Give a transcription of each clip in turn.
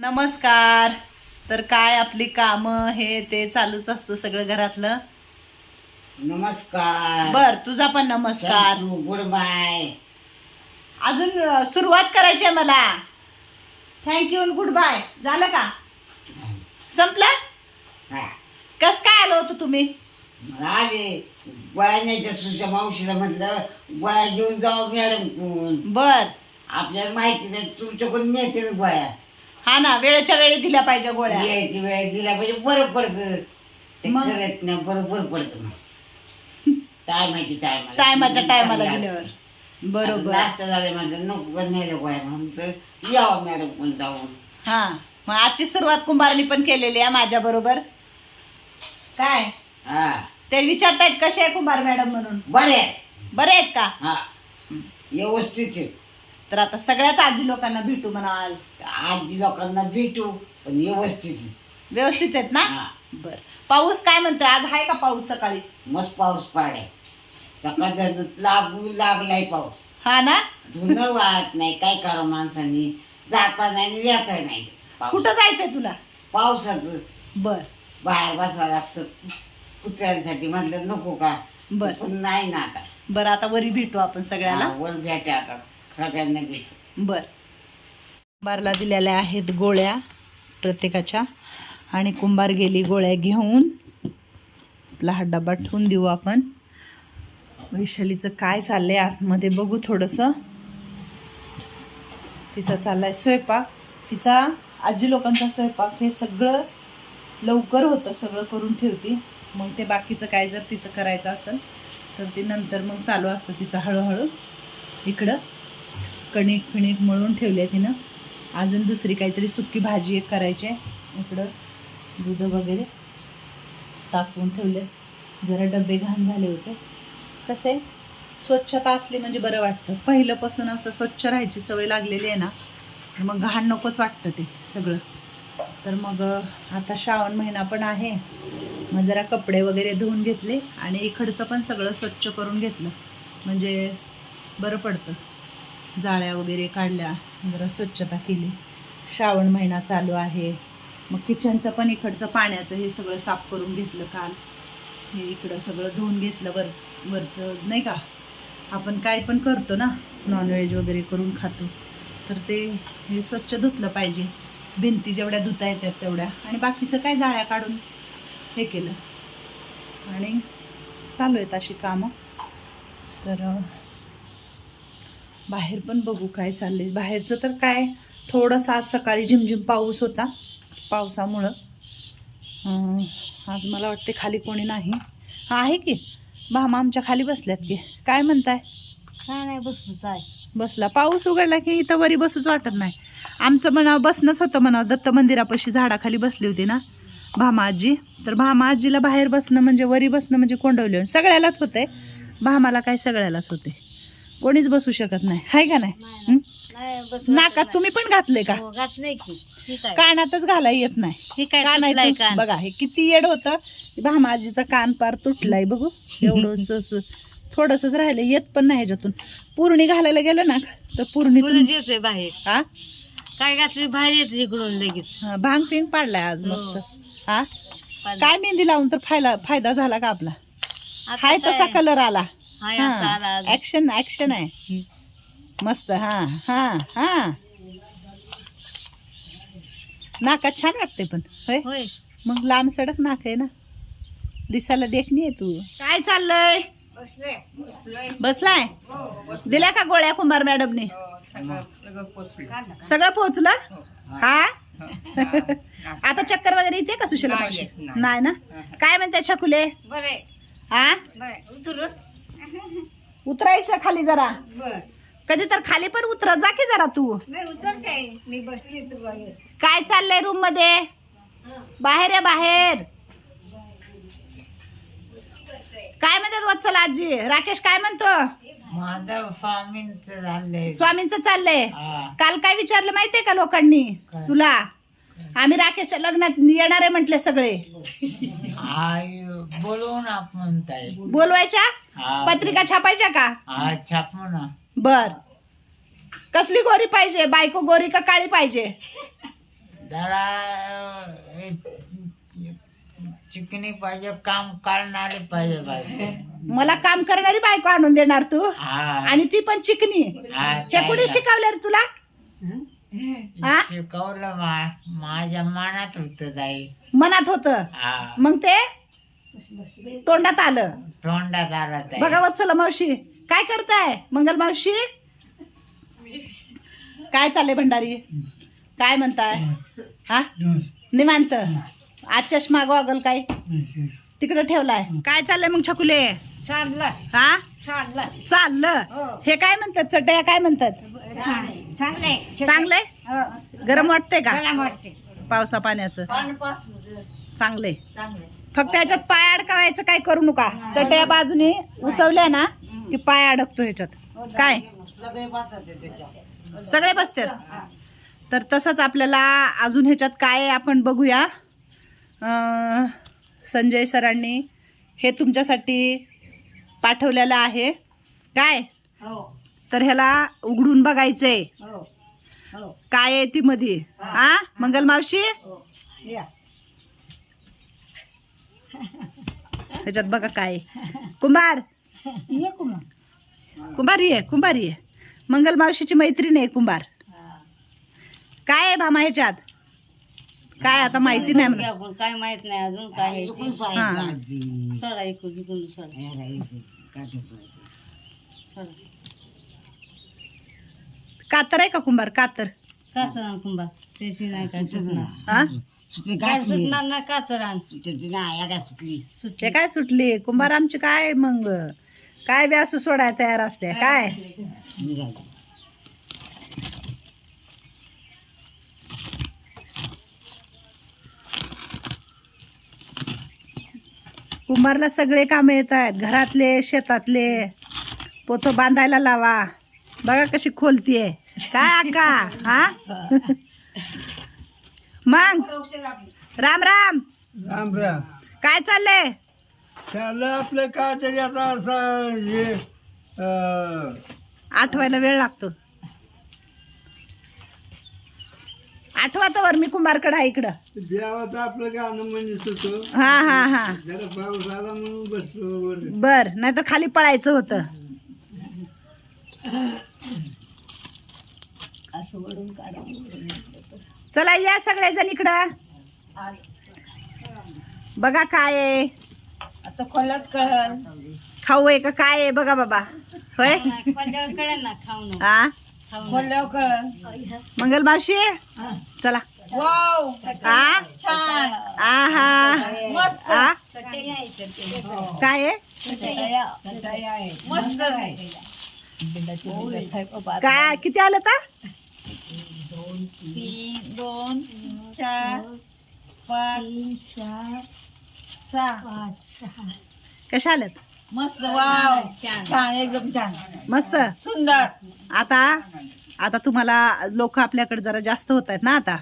नमस्कार. तर काय आपली कामं हे ते चालूच असतं सगळं घरातलं? नमस्कार. बर तुझा पण नमस्कार. गुड बाय अजून अं, सुरुवात करायची आहे मला. थँक्यू गुड बाय झालं का? संपलं? कस काय आलो होतं तुम्ही? आले. मावशीला म्हटलं गोया घेऊन जाऊ मॅडम कोण? बर. आपल्याला माहिती नाही तुमच्याकडून नेते ना गोया हा ना वेळेच्या वेळी दिल्या पाहिजे गोळ्या. यायची वेळ दिला पाहिजे बरं पडतं. ते मग? करत नाही बरोबर पडतं मग. टायमाची टायमाला. टायमाच्या टायमाला दिल्यावर. बरोबर. नाश्ता झाले म्हटलं नको पण नेलं गोया म्हणून. तर यावं मॅडम कोण जाऊन. हा मग आजची सुरुवात कुंभारनी पण केलेली आहे माझ्या बरोबर. काय? हा. ते विचारतायत कसे आहे कुंभार मॅडम म्हणून? बरे बरे आहेत का? हा. व्यवस्थित आहे. तर आता सगळ्याच आजी लोकांना भेटू म्हणा आज आजी लोकांना भेटू पण व्यवस्थित. व्यवस्थित आहेत ना? हा. बर. पाऊस काय म्हणतोय? आज आहे का पाऊस सकाळी? मस्त पाऊस पाडाय. सकाळ लागू लागलाय पाऊस. हा ना? धुणं वाहत नाही काय करा माणसांनी? जाता नाही आणि येता नाही. पाऊस. कुठं जायचंय तुला? पावसाचं. बर. बाहेर बसावं लागतं. कुत्र्यांसाठी म्हटलं नको का? बर. पण नाही ना आता. बर आता वरी भेटू आपण सगळ्याला. हा, वर भेटे आता. सगळ्यांना बर. कुंभारला दिलेल्या आहेत गोळ्या प्रत्येकाच्या. आणि कुंभार गेली गोळ्या घेऊन. आपला हा डबा ठेवून देऊ आपण. वैशालीचं काय चाललंय आतमध्ये बघू थोडंसं. तिचा चाललाय स्वयंपाक. तिचा आजी लोकांचा स्वयंपाक. हे सगळं लवकर होतं सगळं करून ठेवती. मग ते बाकीचं काय जर तिचं करायचं असेल तर ती नंतर मग चालू असतं तिचं हळूहळू. इकडं. कणिक फिणिक मळून ठेवली आहे तिनं अजून दुसरी काहीतरी सुकी भाजी एक करायची आहे. इकडं दूध वगैरे तापवून ठेवले. जरा डबे घाण झाले होते. कसे स्वच्छता असली म्हणजे बरं वाटतं. पहिल्यापासून असं स्वच्छ राहायची सवय लागलेली आहे ना तर मग घाण नकोच वाटतं ते सगळं. तर मग आता श्रावण महिना पण आहे. मग जरा कपडे वगैरे धुवून घेतले आणि इकडचं पण सगळं स्वच्छ करून घेतलं. म्हणजे बरं पडतं. जाळ्या वगैरे काढल्या जरा स्वच्छता केली. श्रावण महिना चालू आहे. मग किचनचं पण इकडचं पाण्याचं हे सगळं साफ करून घेतलं काल. हे इकडं सगळं धुवून घेतलं वर वरचं नाही का? आपण काय पण करतो ना नॉनव्हेज वगैरे करून खातो. तर ते हे स्वच्छ धुतलं पाहिजे. भिंती जेवढ्या धुता येतात तेवढ्या. आणि बाकीचं काय जाळ्या काढून हे केलं. आणि चालू आहेत अशी कामं. तर बाहेर पण बघू काय चाललंय. बाहेरचं तर काय थोडंसं आज सकाळी झिमझिम पाऊस होता पावसामुळं. आज मला वाटते खाली कोणी नाही. हा आहे की? भामा आमच्या खाली बसल्यात की. काय म्हणताय? काय नाही बसलोच आहे. बसला. पाऊस उघडला की इथं वरी बसूच वाटत नाही. आमचं म्हणावं बसणंच होतं म्हणावं. दत्त मंदिरापाशी झाडाखाली बसली होती ना भामा आजी. तर भामा आजीला बाहेर बसणं म्हणजे वरी बसणं म्हणजे कोंडवले सगळ्यालाच होते भामाला काय सगळ्यालाच होते कोणीच बसू शकत नाही. हाय का नाही? हं? नाकात तुम्ही पण घातले का? घातलंय की. ठीक आहे. कानातच घाला येत नाही. बघा हे किती येड होतं. भामा आजीचा कान पार तुटलाय बघू. एवढं थोडंसंच राहिलं येत पण नाही ह्याच्यातून. पूर्णी घालायला गेलं ना तर येते बाहेर. हा काय घातली बाहेर येते इकडून लगेच. हा, भांग पिंग पाडलाय आज हो. मस्त. हा? काय मेहंदी लावून तर फायदा फायदा झाला का आपला? हाय? तसा कलर आला. ऍक्शन ऍक्शन आहे. मस्त हा हा हा. नाकात छान वाटते पण होय? मग लांब सडक नाक आहे ना. दिसायला देखणी आहे तू. काय चाललंय? बसलाय? दिल्या का गोळ्या कुंभार मॅडमने? सगळं पोहोचलं हा आता चक्कर वगैरे येते का सुशीला? नाही ना? काय म्हणते छकुले? हा उतरायचं खाली जरा. कधी तर खाली पण उतर जा की जरा तू. काय चाललंय रूममध्ये? बाहेर आहे बाहेर. काय म्हणतात वत्सल आजी? राकेश काय म्हणतो? माधव स्वामींचं झालंय स्वामींचं चाललंय. हा. काल काय विचारलं माहितीये का लोकांनी? काय? तुला? आम्ही राकेशच्या लग्नात येणार आहे म्हटले सगळे. आय बोलवून म्हणताय बोलवायच्या. पत्रिका छापायच्या का? हा छापू ना. बर. कसली गोरी पाहिजे? बायको गोरी का काळी पाहिजे? जरा चिकनी पाहिजे काम करणारे पाहिजे पाहिजे मला काम करणारी बायको आणून देणार तू? हा. आणि ती पण चिकनी. हा, हे कुणी शिकवलं रे तुला? हा? शिकवलं मा- माझ्या मनात होत जाई मनात होत? हा. मग ते? तोंडात आलं. तोंडात आला ताई. बघा वत्सला मावशी काय करताय? मंगल मावशी? काय चाललंय भंडारी? काय म्हणताय? हा? निवांत? आज चष्मा गॉगल काय? तिकडे ठेवलाय. काय चाललंय मग छकुले? चाललं हा? चाललं चाललं. हे. काय म्हणतात? चटया काय म्हणतात? चांगलंय चांगलंय गरम वाटतंय का? वाटते पावसा पाण्याचं. चांगलंय फक्त याच्यात पाय अडकावायचं काय करू नका. चटया बाजूने उसवल्या ना की पाय अडकतो ह्याच्यात काय? सगळे बसतात. तर तसंच आपल्याला अजून ह्याच्यात काय आहे आपण बघूया. संजय सरांनी हे तुमच्यासाठी पाठवलेलं आहे. काय? हो. तर ह्याला उघडून बघायचंय. हो. हो. काय आहे ती मध्ये हा? मंगल मावशी? या. ह्याच्यात बघा काय. कुंभार. ये कुणा कुंभारी आहे कुंभारी आहे. मंगल मावशीची मैत्रीण आहे कुंभार. काय आहे भामा ह्याच्यात? काय आता माहिती नाही मला. आपण काय माहीत नाही अजून काय आहे ते. हा. सोडा इकडून इकडून सोडा. सोडा कातर आहे का कुंभार? कातर. काचरान कुंभा त्याची नाही काय सुटणार हा? सुटली काय गाठली. सुटणार सुटली? सुटली? ते काय सुटली? कुंभार आमची काय मग? काय बी असू सोडाय तयार असते काय? निघाली. कुंभारला सगळे कामं येत आहेत. घरातले शेतातले. पोतं बांधायला लावा. बघा कशी खोलतीये. काय अक्का? हा? मग? राम राम. राम राम. काय चाललंय? चाललं आपलं काय तरी आता असं हे अं, आठवायला वेळ लागतो. आठवातावर मी कुंभारकडे आहे इकडं. देवाचं आपलं गाणं म्हणत होतो. हा हा हा. जरा पाऊस आला म्हणून बसलो वर. बर नाही तर खाली पळायचं होतं. चला या सगळेजण इकडं. बघा काय आहे. आता खोलात कळल. खाऊ आहे का? काय आहे? बघा बाबा. होय? कळेल ना खाऊन हा? कळल. मंगल मावशी? चला. वाव. हा छान. आहा. मस्त. चटई आहे चटई. काय आहे? चटई आहे. मस्त आहे. काय? किती आलं तर? तीन दोन चार पाच चार सहा. कशा आल्यात? मस्त वाव. छान. छान एकदम छान. मस्त? सुंदर. आता आता तुम्हाला लोक आपल्याकडे जरा जास्त होत आहेत ना आता.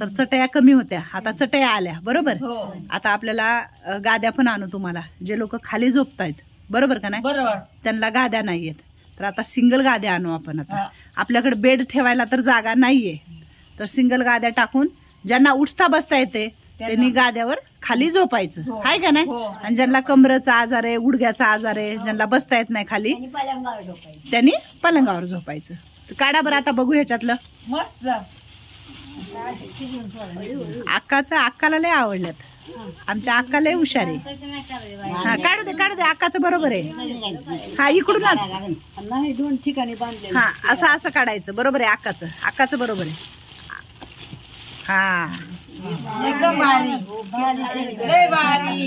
तर चटया कमी होत्या. आता चटया आल्या बरोबर? हो. आता आपल्याला अ, गाद्या पण आणू तुम्हाला. जे लोक खाली झोपतायत बरोबर का नाही? बरोबर. त्यांना गाद्या नाहीयेत. तर आता सिंगल गाद्या आणू आपण आता. हा. आपल्याकडे बेड ठेवायला तर जागा नाहीये. तर सिंगल गाद्या टाकून ज्यांना उठता बसता येते त्यांनी. गाद्यावर खाली झोपायचं. हो. हाय का नाही? हो. आणि ज्यांना कमरेचा आजार आहे गुडघ्याचा आजार आहे ज्यांना बसता येत नाही खाली त्यांनी पलंगावर झोपायचं. काढा बरं आता बघू ह्याच्यातलं. मस्त. अक्काचं अक्काला लय आवडल्यात. आमच्या अक्का लय हुशार आहे. हा काढू दे काढू दे अक्काचं बरोबर आहे. हा इकडूनच. नाही दोन ठिकाणी बांधले हा असं असं काढायचं. बरोबर आहे अक्काचं अक्काचं बरोबर आहे. हा. एकदम भारी लय भारी.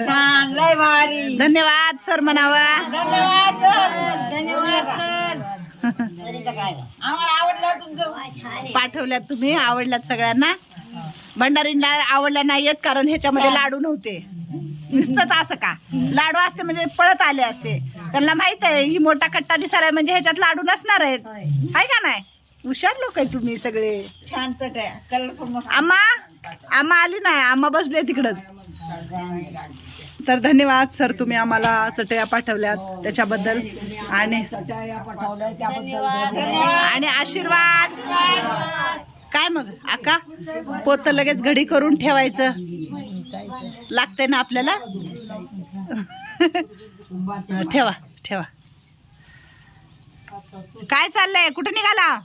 छान लय भारी धन्यवाद सर म्हणावा. धन्यवाद सर. धन्यवाद सर आम्हाला आवडलं तुमचं. पाठवल्यात तुम्ही आवडल्यात सगळ्यांना. भंडारींना आवडल्या नाहीयेत कारण ह्याच्यामध्ये लाडू नव्हते. नुसतंच असं का? लाडू असते म्हणजे पळत आले असते. त्यांना माहीत आहे ही मोठा कट्टा दिसायला म्हणजे ह्याच्यात लाडू नसणार आहेत. आहे का नाही? हुशार लोक आहे तुम्ही सगळे. छान चट आहे. कलरफुल मस्त. आम्हा आम्हा आली नाही आम्हा बसले तिकडच. तर धन्यवाद सर तुम्ही आम्हाला चटया पाठवल्यात त्याच्याबद्दल. आणि चटया पाठवल्या त्याबद्दल धन्यवाद आणि आशीर्वाद. काय मग आका? पोत लगेच घडी करून ठेवायचं. लागतंय ना आपल्याला? ठेवा ठेवा. काय चाललंय? कुठे निघाला?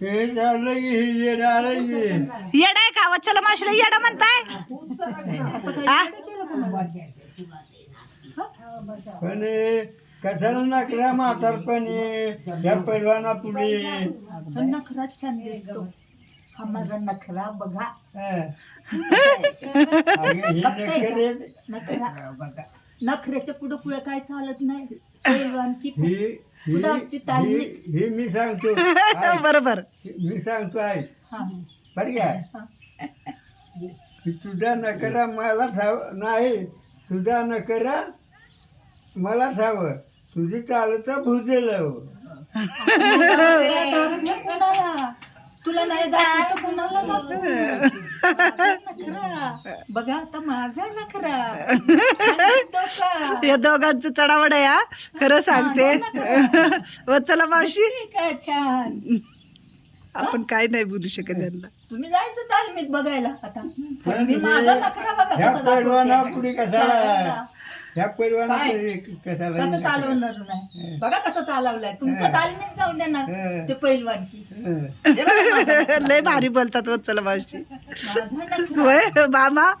हे झालं की हे येडं आलं की येडा आहे का वच्छला मावशीला येडा म्हणताय. हा? पण हे कशाला नकरा म्हातारपणी या पैलवाना पुढे. नखरा छान दिसतो. हा माझा नखरा बघा. नखरा नखऱ्याच्या पुढं पुढे काय चालत नाही. पैलवान की ही ही कुठं असते तालमी? ही- मी सांगतो. ऐक, बरोबर. मी सांगतो आहे हा. बरं का? की तुझा नकरा मला ठाव नाही. तुझा नकरा मला ठाव. तुझी चालता भुजेल. तुला नाही दाखवत तर कोणाला दाखवू? नखरा बघा आता माझा नखरा. का? या दोघांचं चढावड आहे हा. खरं सांगते. वत्सला मावशी. काय छान. आपण काय नाही बोलू शकत यांना तुम्ही जायचं तालमीत बघायला आता. मी माझा नखरा बघा ह्या कसा पैलवाना दाखवते. पुढे कशाला? हा. ह्या पैलवाना काय? कशाला चालवणार नाही? बघा कसं चालवलंय. तुमचं जाऊन द्या ना. ते पैलवानची. हं. हे बघा माझा लय भारी बोलतात वत्सला मावशी. माझा नखरा. होय मामा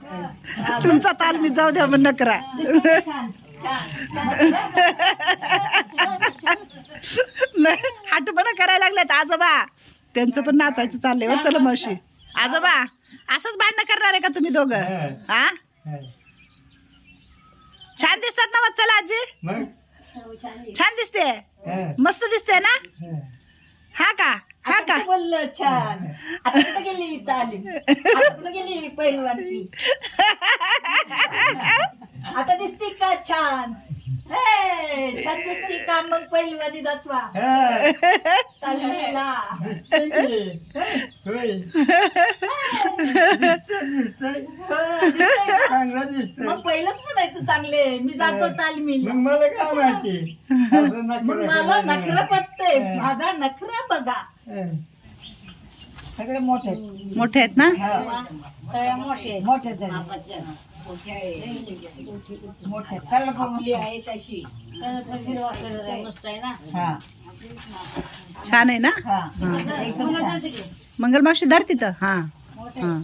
तुमचा ताल मी जाऊ द्या मग नकरा दिसतोय छान छान. नाही हटपणा करायला लागलेत आजोबा. त्यांचं पण नाचायचं चाललंय वत्सला मावशी. आजोबा असंच भांडणं करणार आहे का तुम्ही दोघं? हं. छान दिसतात ना वत्सला आजी? छान दिसते. हं. मस्त दिसते ना? हं. हा का? हा का? बोललं? छान. आता गेली गेली पैलवानची आता दिसते का छान? हे, छान दिसते का मग पैलवानी दाखवा? हं. दिसतंय. हो, पहिलंच म्हणायचं चांगले. मी जातो तालमीला. मग मला काय माहिती? असं नका मग मला करायला. नखरा पटतंय. माझा नखरा बघा. हं. सगळे मोठे आहेत. मोठे आहेत ना? सगळ्या मोठे मोठे झाले मोठे मस्त? आहे तशी. मस्त आहे ना? हा. छान आहे ना हा हा. एकदम छान. मंगल मावशी धर तिथं हा हा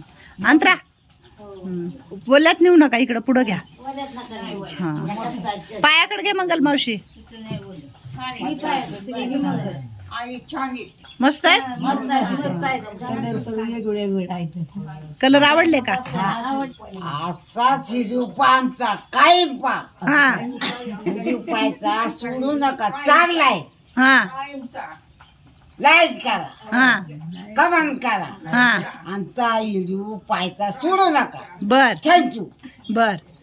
अंतरा. बोलल्यात नेऊ नका इकडं पुढं घ्या. हा पायाकडे घे मंगल मावशी इकडे नाही बोल. मी पाहतो, तुझी हिम्मत. आई छान आहे. मस्त आहे मस्त आहे, मस्त आहे. कलर आवडले का असा शिरूपा आमचा कायम पा हा शिरूपायचा सोडू नका चांगलाय हा लाइट करा. हा. कमान करा. हा. आमचा इडू पायचा सोडू नका. बर. थँक्यू बर.